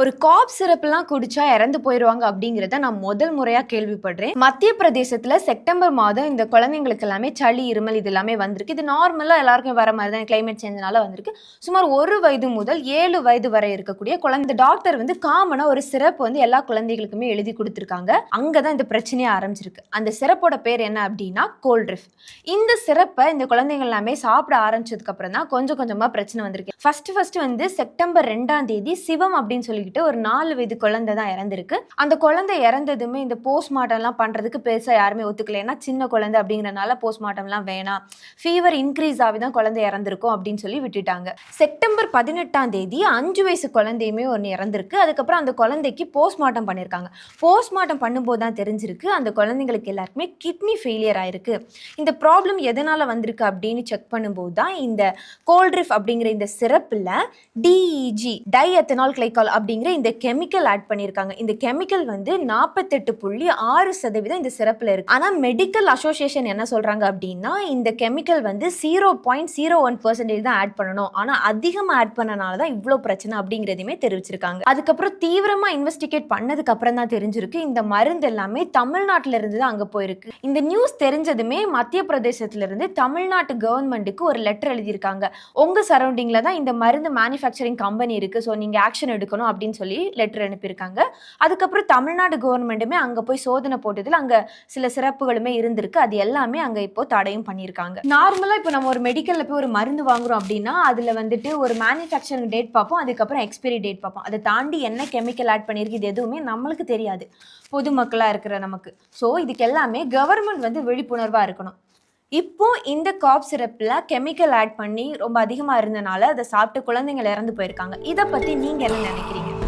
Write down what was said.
ஒரு காப் சிறப்புலாம் குடிச்சா இறந்து போயிடுவாங்க அப்படிங்கிறத நான் முதல் முறையாக கேள்விப்படுறேன். மத்திய பிரதேசத்தில் செப்டம்பர் மாதம் இந்த குழந்தைங்களுக்கு எல்லாமே சளி இருமல் இது எல்லாமே வந்திருக்கு. இது நார்மலாக எல்லாருக்கும் வர மாதிரி தான் கிளைமேட் சேஞ்சினால வந்திருக்கு. சுமார் ஒரு வயது முதல் ஏழு வயது வரை இருக்கக்கூடிய குழந்தை டாக்டர் வந்து காமனாக ஒரு சிறப்பு வந்து எல்லா குழந்தைகளுக்குமே எழுதி கொடுத்துருக்காங்க. அங்கே தான் இந்த பிரச்சனையே ஆரம்பிச்சிருக்கு. அந்த சிறப்போட பேர் என்ன அப்படின்னா கோல்ட்ரிஃப் இந்த சிறப்பை இந்த குழந்தைங்க எல்லாமே சாப்பிட ஆரம்பிச்சதுக்கு அப்புறம் தான் கொஞ்சம் கொஞ்சமாக பிரச்சனை வந்திருக்கு. ஃபர்ஸ்ட் ஃபர்ஸ்ட் வந்து செப்டம்பர் ரெண்டாம் தேதி சிவம் அப்படின்னு சொல்லி சொல்லிக்கிட்டு ஒரு நாலு வயது குழந்தை தான் இறந்துருக்கு. அந்த குழந்தை இறந்ததுமே இந்த போஸ்ட்மார்ட்டம்லாம் பண்ணுறதுக்கு பெருசாக யாருமே ஒத்துக்கல. ஏன்னா சின்ன குழந்தை அப்படிங்கிறனால போஸ்ட்மார்ட்டம்லாம் வேணாம். ஃபீவர் இன்க்ரீஸ் ஆகி தான் குழந்தை இறந்திருக்கும் அப்படின்னு சொல்லி விட்டுட்டாங்க. செப்டம்பர் பதினெட்டாம் தேதி அஞ்சு வயசு குழந்தையுமே ஒன்று இறந்திருக்கு. அதுக்கப்புறம் அந்த குழந்தைக்கு போஸ்ட்மார்ட்டம் பண்ணியிருக்காங்க போஸ்ட்மார்ட்டம் பண்ணும்போது தான் தெரிஞ்சிருக்கு அந்த குழந்தைங்களுக்கு எல்லாருக்குமே கிட்னி ஃபெயிலியர் ஆயிருக்கு. இந்த ப்ராப்ளம் எதனால் வந்திருக்கு அப்படின்னு செக் பண்ணும்போது தான் இந்த கோல்ட்ரிஃப் அப்படிங்கிற இந்த சிறப்பில் டிஇஜி டை எத்தனால் கிளைகால் அப்படிங்கிற இந்த கெமிக்கல் ஆட் பண்ணியிருக்காங்க. இந்த கெமிக்கல் வந்து நாற்பத்தெட்டு புள்ளி ஆறு சதவீதம் இந்த சிறப்பில் இருக்கு. ஆனால் மெடிக்கல் அசோசியேஷன் என்ன சொல்கிறாங்க அப்படின்னா இந்த கெமிக்கல் வந்து zero point zero one percentage தான் ஆட் பண்ணணும். ஆனால் அதிகமாக ஆட் பண்ணனால தான் இவ்வளோ பிரச்சனை அப்படிங்கிறதையுமே தெரிவிச்சிருக்காங்க. அதுக்கப்புறம் தீவிரமாக இன்வெஸ்டிகேட் பண்ணதுக்கு அப்புறம் தான் தெரிஞ்சிருக்கு. இந்த மருந்து எல்லாமே தமிழ்நாட்டில இருந்து தான் அங்கே போயிருக்கு. இந்த நியூஸ் தெரிஞ்சதுமே மத்திய பிரதேசத்திலிருந்து தமிழ்நாட்டு கவர்மெண்ட்டுக்கு ஒரு லெட்டர் எழுதியிருக்காங்க. உங்கள் சரௌண்டிங்கில் தான் இந்த மருந்து மேனுஃபேக்சரிங் கம்பெனி இருக்குது ஸோ நீங்கள் ஆக்ஷன் எடுக்கணும் அப்படின்னு சொல்லி லெட்டர் அனுப்பியிருக்காங்க. அதுக்கப்புறம் தமிழ்நாடு கவர்மெண்ட்டுமே அங்கே போய் சோதனை போட்டதில் அங்கே சில சிறப்புகளுமே இருந்திருக்கு. அது எல்லாமே அங்கே இப்போ தடையும் பண்ணியிருக்காங்க. நார்மலாக இப்போ நம்ம ஒரு மெடிக்கலில் போய் ஒரு மருந்து வாங்குறோம் அப்படின்னா அதில் வந்துட்டு ஒரு மேனுஃபேக்சரிங் டேட் பார்ப்போம். அதுக்கப்புறம் எக்ஸ்பைரி டேட் பார்ப்போம். அதை தாண்டி என்ன கெமிக்கல் ஆட் பண்ணியிருக்கு இது எதுவுமே நம்மளுக்கு தெரியாது. பொதுமக்களாக இருக்கிற நமக்கு. ஸோ இதுக்கு எல்லாமே கவர்மெண்ட் வந்து விழிப்புணர்வாக இருக்கணும். இப்போ இந்த காப் சிரப்பில் கெமிக்கல் ஆட் பண்ணி ரொம்ப அதிகமாக இருந்தனால அதை சாப்பிட்டு குழந்தைங்கள் இறந்து போயிருக்காங்க. இதை பற்றி நீங்கள் என்ன நினைக்கிறீங்க?